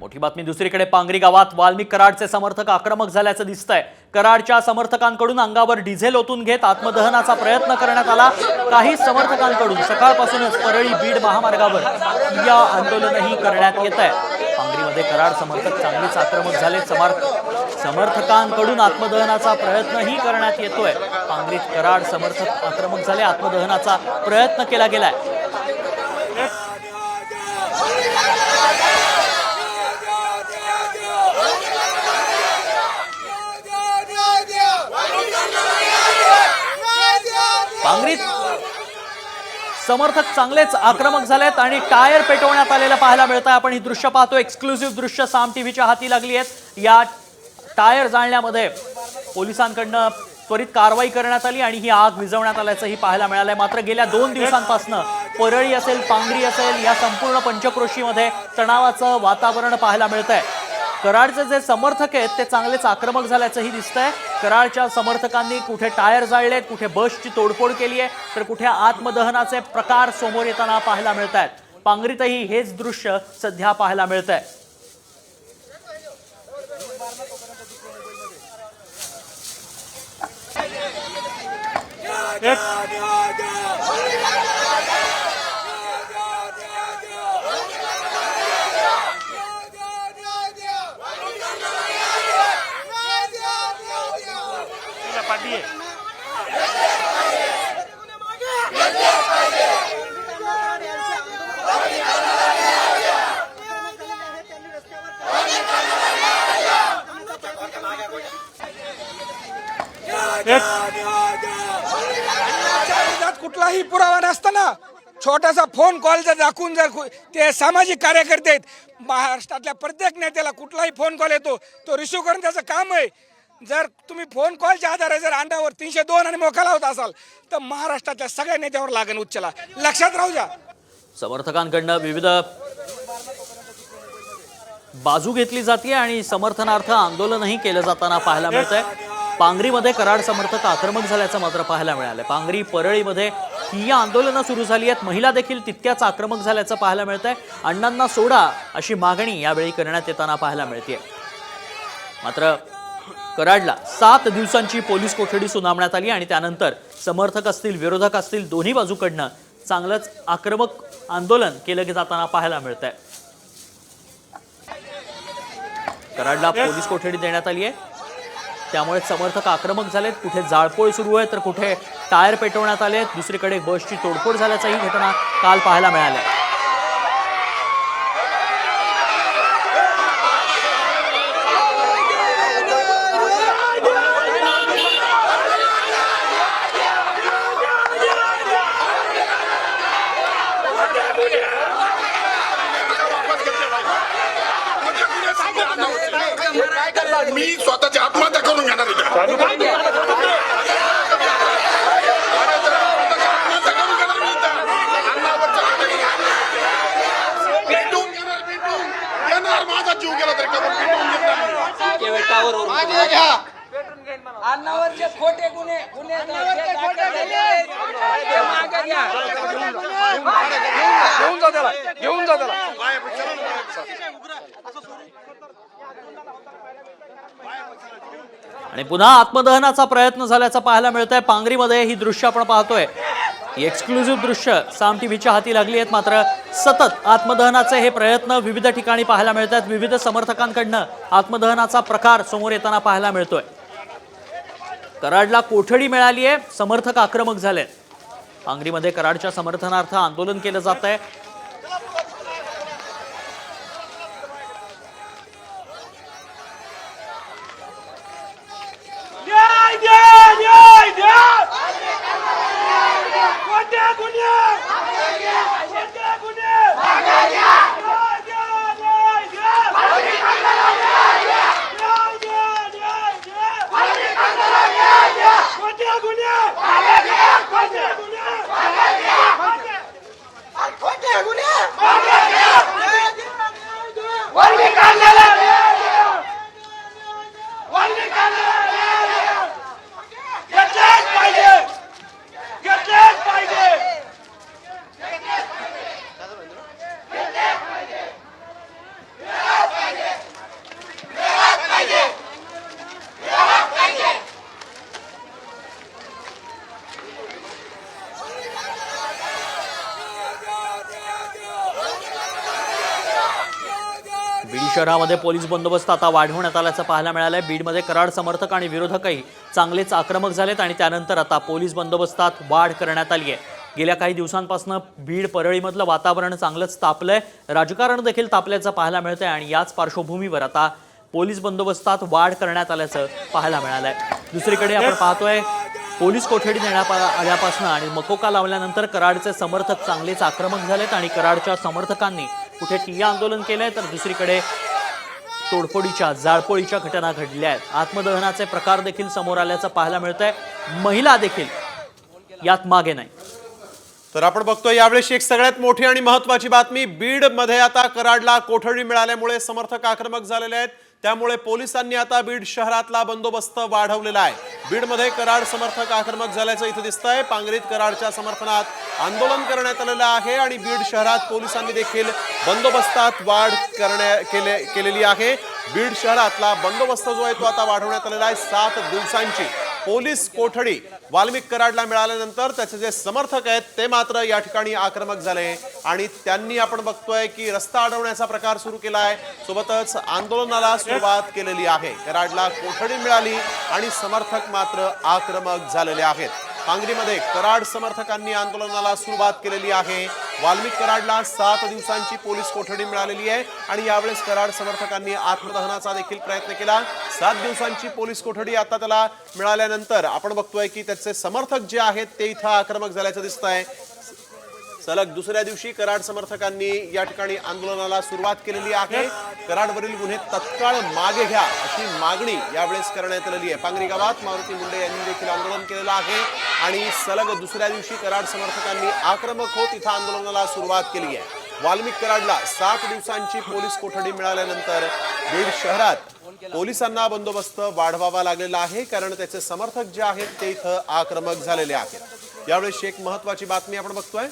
मोठी बातमी दुसरीकडे पांगरी गावात वाल्मिक कराडचे समर्थक आक्रमक झाल्याचं दिसतंय. कराडच्या समर्थकांकडून अंगावर डिझेल ओतून घेत आत्मदहनाचा प्रयत्न करण्यात आला. काही समर्थकांकडून सकाळपासूनच परळी बीड महामार्गावर या आंदोलनही करण्यात येत आहे पांगरीमध्ये कराड समर्थक चांगलीच आक्रमक झाले. समर्थ समर्थकांकडून आत्मदहनाचा प्रयत्नही करण्यात येतोय. पांगरीत कराड समर्थक आक्रमक झाले. आत्मदहनाचा प्रयत्न केला गेलाय. समर्थक चांगलेच आक्रमक झालेत आणि टायर पेटवण्यात आलेलं पाहायला मिळतं आपण ही दृश्य पाहतो. एक्सक्लुझिव्ह दृश्य साम टीव्हीच्या हाती लागली आहेत. या टायर जाळण्यामध्ये पोलिसांकडनं त्वरित कारवाई करण्यात आली आणि ही आग विझवण्यात आल्याचंही पाहायला मिळालंय. मात्र गेल्या दोन दिवसांपासून परळी असेल पांगरी असेल या संपूर्ण पंचक्रोशीमध्ये तणावाचं वातावरण पाहायला मिळतंय. कराडचे जे समर्थक आहेत ते चांगलेच आक्रमक झाल्याचंही दिसतंय. कराडच्या समर्थकांनी कुठे टायर जाळलेत कुठे बसची तोडफोड केली आहे तर कुठे आत्मदहनाचे प्रकार समोर येताना पाहायला मिळत आहेत पांगरीतही हेच दृश्य सध्या पाहायला मिळत आहे एक कुठलाही पुरावा नसताना छोटासा फोन कॉल जर दाखवून जर कु- ते सामाजिक कार्यकर्ते आहेत महाराष्ट्रातल्या प्रत्येक नेत्याला कुठलाही फोन कॉल येतो तो रिसिव्ह करून त्याचं काम आहे. जर तुम्ही फोन कॉलच्या आधारे जर अंडावर तीनशे दोन आणि मोका लावत असाल तर महाराष्ट्रातल्या सगळ्या नेत्यावर लागेल उच्चला. लक्षात राहू द्या. समर्थकांकडनं विविध बाजू घेतली जाते आणि समर्थनार्थ आंदोलनही केलं जाताना पाहायला मिळतंय. पांगरीमध्ये कराड समर्थक आक्रमक झाल्याचं मात्र पाहायला मिळालं. पांगरी परळीमध्ये ही आंदोलनं सुरू झाली आहेत. महिला देखील तितक्याच आक्रमक झाल्याचं पाहायला मिळतंय. अण्णांना सोडा अशी मागणी यावेळी करण्यात येताना पाहायला मिळते मात्र कराडला सात दिवसांची पोलीस कोठडी सुनावण्यात आली आणि त्यानंतर समर्थक असतील विरोधक असतील दोन्ही बाजूकडनं चांगलंच आक्रमक आंदोलन केलं जाताना पाहायला मिळत आहे कराडला पोलीस कोठडी देण्यात आली आहे. त्यामुळे समर्थक आक्रमक झालेत. कुठे जाळपोळ सुरू आहे तर कुठे टायर पेटवण्यात आले दुसरीकडे बसची तोडफोड झाल्याचाही घटना काल पाहायला मिळाल्या. मी स्वतःची आत्महत्या करून घेणार आहे का? अरे जर आत्महत्या करून घेणार मी तर अन्नावरचं पेटवून घेणार, पेटवून. येणार माझा जीव गेला तरी करून पेटवून अन्नावरचे खोटे गुन्हे गुन्हे मागे घ्या. घेऊन जा त्याला घेऊन जा त्याला. आणि पुन्हा आत्मदहनाचा प्रयत्न झाल्याचं पाहायला मिळत आहे पांगरीमध्ये ही दृश्य आपण पाहतोय. ही एक्सक्लुझिव्ह दृश्य. साम टीव्हीच्या हाती लागली आहेत मात्र सतत आत्मदहनाचे हे प्रयत्न विविध ठिकाणी पाहायला मिळतात. विविध समर्थकांकडनं आत्मदहनाचा प्रकार समोर येताना पाहायला मिळतोय. कराडला कोठडी मिळाली आहे? समर्थक आक्रमक झाले आंगरीमध्ये कराडच्या समर्थनार्थ आंदोलन केलं जात आहे. Yeah! ¡Dale! बीड शहरामध्ये पोलीस बंदोबस्त आता वाढवण्यात आल्याचं पाहायला मिळालंय. बीडमध्ये कराड समर्थक आणि विरोधकही चांगलेच आक्रमक झालेत आणि त्यानंतर आता पोलीस बंदोबस्तात वाढ करण्यात आली आहे गेल्या काही दिवसांपासून बीड परळीमधलं वातावरण चांगलंच तापलंय. राजकारण देखील तापल्याचं पाहायला मिळतंय आणि याच पार्श्वभूमीवर आता पोलीस बंदोबस्तात वाढ करण्यात आल्याचं पाहायला मिळालंय. दुसरीकडे आपण पाहतोय पोलीस कोठडी देण्यात आल्यापासून आणि मकोका लावल्यानंतर कराडचे समर्थक चांगलेच आक्रमक झालेत आणि कराडच्या समर्थकांनी कुठे ठिय्या आंदोलन केलंय तर दुसरीकडे तोडफोडीच्या जाळपोळीच्या घटना घडल्या आहेत. आत्मदहनाचे प्रकार देखील समोर आल्याचं पाहायला मिळतंय. महिला देखील यात मागे नाही. तर आपण बघतोय यावेळेस एक सगळ्यात मोठी आणि महत्वाची बातमी. बीडमध्ये आता कराडला कोठडी मिळाल्यामुळे समर्थक आक्रमक झालेले आहेत. त्यामुळे पोलिसांनी आता बीड शहरातला बंदोबस्त वाढवलेला आहे. बीडमध्ये कराड समर्थक आक्रमक झाल्याचं इथं दिसतंय. पांगरीत कराडच्या समर्थनात आंदोलन करण्यात आलेलं आहे आणि बीड शहरात पोलिसांनी देखील बंदोबस्तात वाढ करण्या केले केलेली आहे. बीड शहरातला बंदोबस्त जो आहे तो आता वाढवण्यात आलेला आहे. सात दिवसांची. पोलीस कोठडी वाल्मिक कराडला मिळाल्यानंतर त्याचे जे समर्थक आहेत ते मात्र या ठिकाणी आक्रमक झाले. आणि त्यांनी आपण बघतोय की रस्ता अडवण्याचा प्रकार सुरू केला आहे सोबतच आंदोलनाला सुरुवात केलेली आहे. कराडला कोठडी मिळाली आणि समर्थक मात्र आक्रमक झालेले आहेत. पांगरीमध्ये कराड समर्थकांनी आंदोलनाला सुरुवात केलेली आहे. वाल्मिक कराडला सात दिवसांची पोलीस कोठडी मिळालेली आहे आणि यावेळेस कराड समर्थकांनी आत्मदहनाचा देखील प्रयत्न केला. सात दिवसांची पोलीस कोठडी आता त्याला मिळाल्यानंतर आपण बघतोय की त्याचे समर्थक जे आहेत ते इथं आक्रमक झाल्याचं दिसत आहे सलग दुसऱ्या दिवशी कराड समर्थकांनी या ठिकाणी आंदोलनाला सुरुवात केलेली आहे. कराडवरील गुन्हे तत्काळ मागे घ्या अशी मागणी यावेळेस करण्यात आलेली आहे. पांगरी गावात मारुती मुंडे यांनी देखील आंदोलन केलेलं आहे. आणि सलग दुसऱ्या दिवशी कराड समर्थकांनी आक्रमक होत इथं आंदोलनाला सुरुवात केली आहे. वाल्मिक कराडला सात दिवसांची पोलीस कोठडी मिळाल्यानंतर बीड शहरात पोलिसांना बंदोबस्त वाढवावा लागलेला आहे कारण त्याचे समर्थक जे आहेत ते इथं आक्रमक झालेले आहेत. यावेळेस एक महत्वाची बातमी आपण बघतोय.